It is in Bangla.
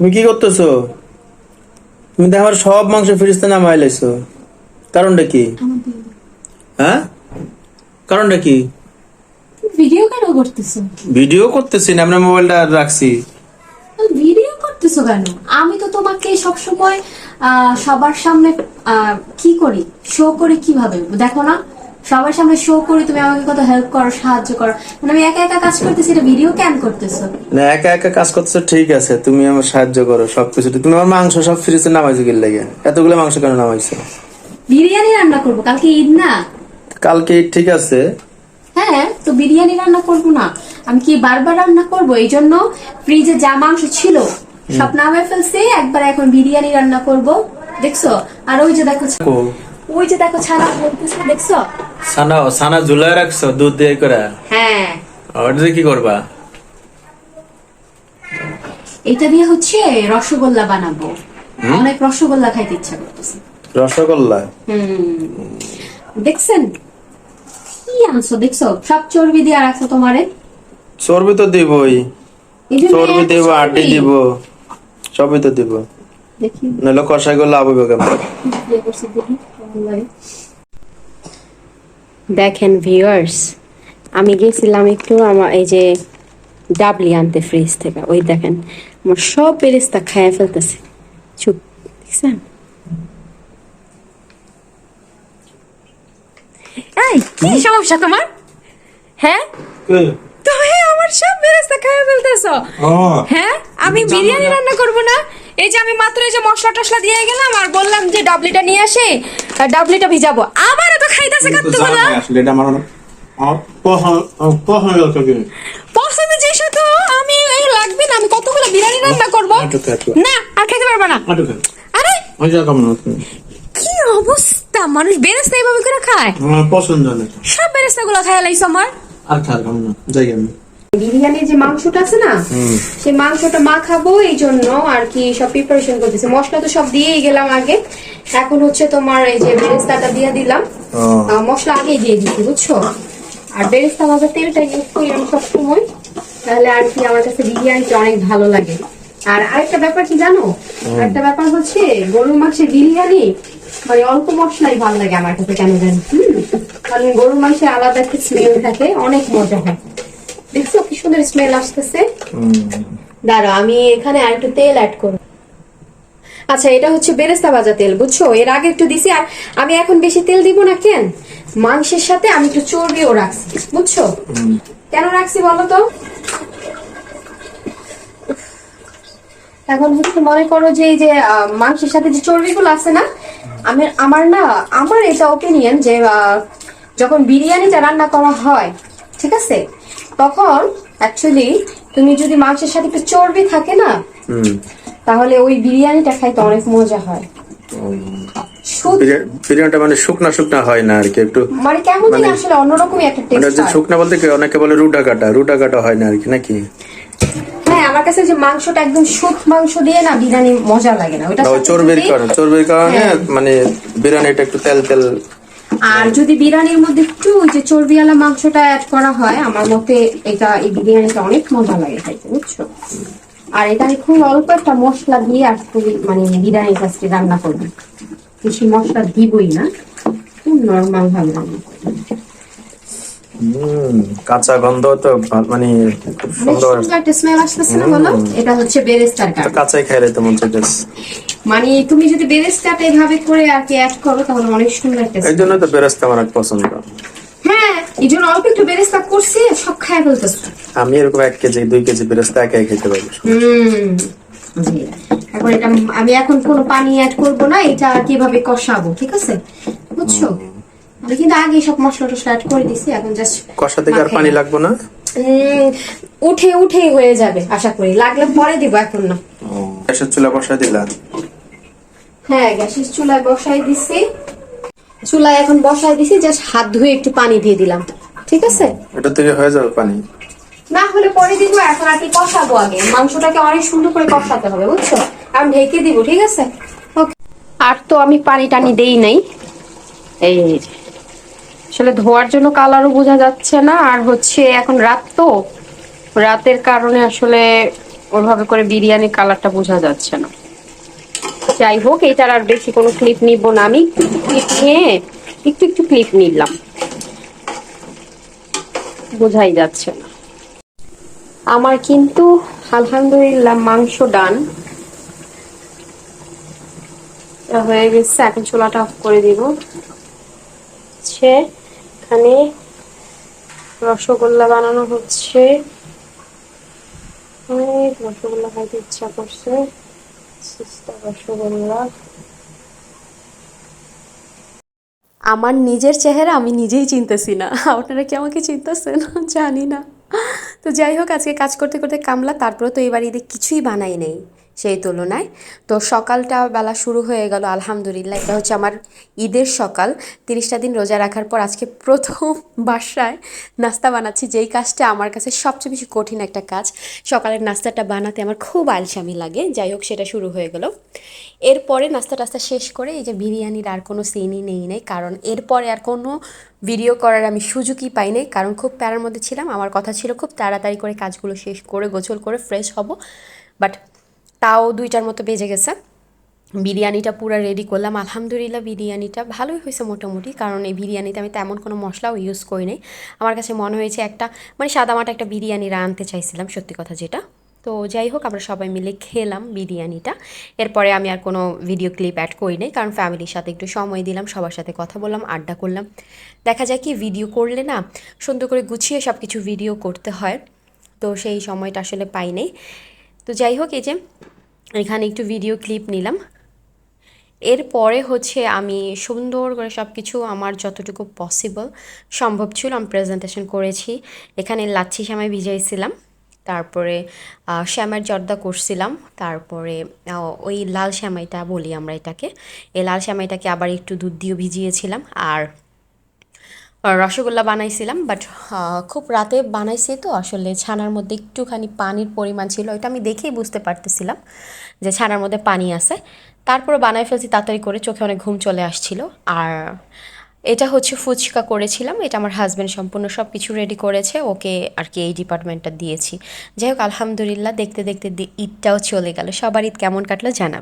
তুমি কি করতেছো? তুমি তো আমার সব মাংস ফ্রিজতে নামাই লাইছো। কারণটা কি? হ্যাঁ? কারণটা কি? ভিডিও কেন করতেছো? ভিডিও করতেছি না আমরা মোবাইলটা রাখছি। ভিডিও করতেছো কেন? আমি তো তোমাকে সবসময় আহ, সবার সামনে কি করি? শো করি কীভাবে? দেখো না? সবার সামনে শো করি তুমি আমাকে কত হেল্প করো সাহায্য করো। মানে আমি একা একা কাজ করতেছি এটা ভিডিও কেন করতেছো। না একা একা কাজ করতেছো ঠিক আছে তুমি আমার সাহায্য করো সবকিছু তুমি আমার মাংস সব ফ্রিজে নামাইছো কি লাগে? এতগুলো মাংস কেন নামাইছো? বিরিয়ানি রান্না করব কালকে ঈদ না? কালকে ঈদ ঠিক আছে। হ্যাঁ তো বিরিয়ানি রান্না করব না। আমি কি বারবার রান্না করব? এই জন্য ফ্রিজে যা মাংস ছিল সব নামে ফেলছি একবার এখন বিরিয়ানি রান্না করব। দেখছ? আর ওই যে দেখো ওই যে দেখো ছানা বলতেছে দেখছ? সানা সানা ঝুলাই রাখছো দুধ দিয়ে করে? হ্যাঁ। ওটা কি করবা? এটা দিয়ে হচ্ছে রসগোল্লা বানাবো। অনেক রসগোল্লা খাইতে ইচ্ছা করতেছে। রসগোল্লা? হুম। দেখছেন? কি আনছো দেখছ? সব চর্বি দিয়ে রাখছো তোমারে। চর্বি তো দিবই। চর্বি দিব আটি দিব সবই তো দিব। দেখি। নাহলে কষাই করলে হবে দেখেন ভিউয়ার্স আমি গেছিলাম একটু আমার এই যে ডাবলি আনতে ফ্রিজ থেকে। ওই দেখেন আমার সব বেরেস্তা খাইয়া ফেলতেছে। চুপ দেখছেন? এই কি সমস্যা তোমার? হ্যাঁ? তুমি আমার সব বেরেস্তা খাইয়া ফেলতেছো। হ্যাঁ? আমি বিরিয়ানি রান্না করব না? এই যে আমি মাত্র এই যে মশলা টসলা দিয়ে গেলাম আর বললাম যে ডাবলিটা নিয়ে আসে ডাবলিটা ভিজাবো। আবার এত খাইতেছে কাটতে বলা আসলে এটা আমার পছন্দ- আমি এই লাগবে না আমি কতগুলো বিরিয়ানি রান্না করব। না আর খেতে পারবে না। আরে? কি অবস্থা? মানুষ বেরেস্তা এইভাবে করে খায়? পছন্দ না। সব বেরেস্তা গুলো খায় লাইছ আমার? আর খা না যাই আমি। বিরিয়ানির যে মাংসটা আছে না সেই মাংসটা মাখাবো এই জন্য আর কি সব প্রিপারেশন করতেছি। মশলা তো সব দিয়েই গেলাম আগে। এখন হচ্ছে তোমার এই যে বেরেস্তাটা দিয়ে দিলাম। মশলা আগেই দিয়ে দিচ্ছি বুঝছ? আর বেরেস্তা ভাজা তেলটা ইউজ করি আমি সবসময় তাহলে আর কি আমার কাছে বিরিয়ানিটা অনেক ভালো লাগে। আর আরেকটা ব্যাপার কি জানো? আরেকটা ব্যাপার হচ্ছে গরুর মাংসের বিরিয়ানি মানে অল্প মশলাই ভালো লাগে আমার কাছে কেন জানি? হুম। কারণ গরুর মাংসের আলাদা একটা স্মেল থাকে অনেক মজা হয়। সুন্দর স্মেল আসতেছে। দাঁড়া আমি এখানে আর একটু তেল অ্যাড করব। আচ্ছা এটা হচ্ছে বেরেস্তা ভাজা তেল বুঝছ? এর আগে একটু দিছি আর আমি এখন বেশি তেল দিব না কেন? মাংসের সাথে আমি একটু চর্বিও রাখছি বুঝছ? কেন রাখছি বলো তো? এখন হচ্ছে মনে করো যে এই যে মাংসের সাথে যে চর্বিগুলো আছে না আমি আমার না আমার এটা ওপিনিয়ন যে যখন বিরিয়ানিটা রান্না করা হয় ঠিক আছে? তখন অ্যাকচুয়ালি তুমি যদি মাংসের সাথে একটু চর্বি থাকে না তাহলে ওই বিরিয়ানিটা খাইতে অনেক মজা হয়। বিরিয়ানিটা মানে শুকনা শুকনা হয় না আর কি একটু মানে কেমন জানি মানে- আসলে অন্যরকমই একটা মানে টেস্ট হয়। শুকনা বলতে কি অনেকে বলে রুটা কাটা রুটা কাটা হয় না আর কি নাকি? হ্যাঁ আমার কাছে যে মাংসটা একদম শুক মাংস দিয়ে না বিরিয়ানি মজা লাগে না। ওটা চর্বির কারণে চর্বির কারণে হ্যাঁ। মানে বিরিয়ানিটা একটু তেল তেল আর যদি বিরিয়ানির মধ্যে একটু ওই যে চর্বিওয়ালা মাংসটা অ্যাড করা হয় আমার মতে এটা এই বিরিয়ানিটা অনেক মজা লাগে খাইতে বুঝছ? আর এটা আমি খুব অল্প একটা মশলা দিয়ে আর খুবই মানে বিরিয়ানি কাজটি রান্না করব। বেশি মশলা দিবই না খুব নর্মাল ভাবে রান্না করব। কাঁচা গন্ধ তো মানে খুব সুন্দর। সুন্দর একটা স্মেল আসতেছে না বলো? এটা হচ্ছে বেরেস্তার কারণ কাঁচাই খাইলে তো মন চাইতেছে। মানে তুমি যদি বেরেস্তাটা এভাবে করে আর কি অ্যাড করো তাহলে অনেক সুন্দর এই জন্য তো বেরোস্তা আমার পছন্দ। হ্যাঁ এই জন্য অল্প একটু বেরেস্তা করছি সব খায় ফেলতেছে। আমি এরকম এক কেজি দুই কেজি বেরোস্তা একাই খেতে পারব হুম এখন এটা আমি এখন কোনো পানি অ্যাড করব না এটা কীভাবে কষাবো ঠিক আছে? বুঝছ? আমি কিন্তু আগে সব মশলা টসলা অ্যাড করে দিছি এখন জাস্ট কষা থেকে আর পানি লাগবো না? উঠে উঠেই হয়ে যাবে আশা করি। লাগলে পরে দিব এখন না। গ্যাসের চুলা বসা দিলা? হ্যাঁ গ্যাসের চুলায় বসাই দিছি। চুলায় এখন বসাই দিছি জাস্ট হাত ধুয়ে একটু পানি দিয়ে দিলাম। ঠিক আছে? এটা থেকে হয়ে যাবে পানি। না হলে পরে দিব এখন আর কি কষাবো আগে। মাংসটাকে অনেক সুন্দর করে কষাতে হবে বুঝছ? আর ঢেকে দিব ঠিক আছে? আর তো আমি পানি টানি দেই নাই। এই আসলে ধোয়ার জন্য কালারও বোঝা যাচ্ছে না আর হচ্ছে এখন রাত তো। রাতের কারণে আসলে ওইভাবে করে বিরিয়ানি কালারটা বোঝা যাচ্ছে না। যাই হোক, এটার আর বেশি কোনো ক্লিপ নিব না আমি। নিয়ে একটু একটু ক্লিপ নিলাম। বোঝাই যাচ্ছে না। আমার কিন্তু আলহামদুলিল্লাহ মাংস ডান। হয়ে গেছে, এখন চুলাটা অফ করে দিব। হচ্ছে এখানে রসগোল্লা বানানো হচ্ছে। অনেক রসগোল্লা খাইতে ইচ্ছা করছে। আমার নিজের চেহারা আমি নিজেই চিনতেছি না। আপনারা কি আমাকে চিনতেছেন? জানি না। তো যাই হোক, আজকে কাজ করতে করতে কামলা, তারপরে তো এবার ঈদে কিছুই বানাই নেই। সেই তুলনায়। তো সকালটা বেলা শুরু হয়ে গেল, আলহামদুলিল্লাহ। এটা হচ্ছে আমার ঈদের সকাল। তিরিশটা দিন রোজা রাখার পর আজকে প্রথম বাসায় নাস্তা বানাচ্ছি। যেই কাজটা আমার কাছে সবচেয়ে বেশি কঠিন একটা কাজ, সকালের নাস্তাটা বানাতে আমার খুব আলসামি লাগে। যাই হোক, সেটা শুরু হয়ে গেল। এরপরে নাস্তা টাস্তা শেষ করে এই যে বিরিয়ানির আর কোনো সিনই নেই নেই। কারণ এরপরে আর কোনো ভিডিও করার আমি সুযোগই পাই নাই। কারণ খুব প্যারার মধ্যে ছিলাম, আমার কথা ছিল খুব তাড়াতাড়ি করে কাজগুলো শেষ করে গোছল করে ফ্রেশ হব। বাট তাও দুইটার মতো বেজে গেছে। বিরিয়ানিটা পুরো রেডি করলাম। আলহামদুলিল্লাহ বিরিয়ানিটা ভালোই হয়েছে মোটামুটি, কারণ এই বিরিয়ানিতে আমি তেমন কোনো মশলাও ইউজ করি নাই। আমার কাছে মনে হয়েছে একটা মানে সাদামাটা একটা বিরিয়ানি রাঁধতে চাইছিলাম, সত্যি কথা যেটা। তো যাই হোক, আমরা সবাই মিলে খেলাম বিরিয়ানিটা। এরপরে আমি আর কোনো ভিডিও ক্লিপ অ্যাড করি নাই, কারণ ফ্যামিলির সাথে একটু সময় দিলাম, সবার সাথে কথা বললাম, আড্ডা করলাম। দেখা যায় কি ভিডিও করলে না, সুন্দর করে গুছিয়ে সব কিছু ভিডিও করতে হয়। তো সেই সময়টা আসলে পাই নাই। তো যাই হোক, এই যে এখানে একটু ভিডিও ক্লিপ নিলাম। এরপরে হচ্ছে আমি সুন্দর করে সব কিছু আমার যতটুকু পসিবল সম্ভব ছিল আমি প্রেজেন্টেশন করেছি। এখানে লাচ্ছি শ্যামাই ভিজাইছিলাম, তারপরে শ্যামার জর্দা করছিলাম, তারপরে ওই লাল শ্যামাইটা বলি আমরা এটাকে। এই লাল শ্যামাইটাকে আবার একটু দুধ দিয়ে ভিজিয়েছিলাম, আর রসগোল্লা বানাইছিলাম বাট খুব রাতে বানাইছি তো, আসলে ছানার মধ্যে একটুখানি পানির পরিমাণ ছিল এটা আমি দেখেই বুঝতে পারতেছিলাম যে ছানার মধ্যে পানি আছে। তারপরে বানাই ফেলছি, তাড়াতাড়ি করে চোখে অনেক ঘুম চলে আসছিল। আর এটা হচ্ছে ফুচকা করেছিলাম, এটা আমার হাজব্যান্ড সম্পূর্ণ সব কিছু রেডি করেছে, ওকে আর কি এই ডিপার্টমেন্টটা দিয়েছি। যাই হোক, আলহামদুলিল্লাহ, দেখতে দেখতে ঈদটাও চলে গেল, সবার ঈদ কেমন কাটলো জানাবে।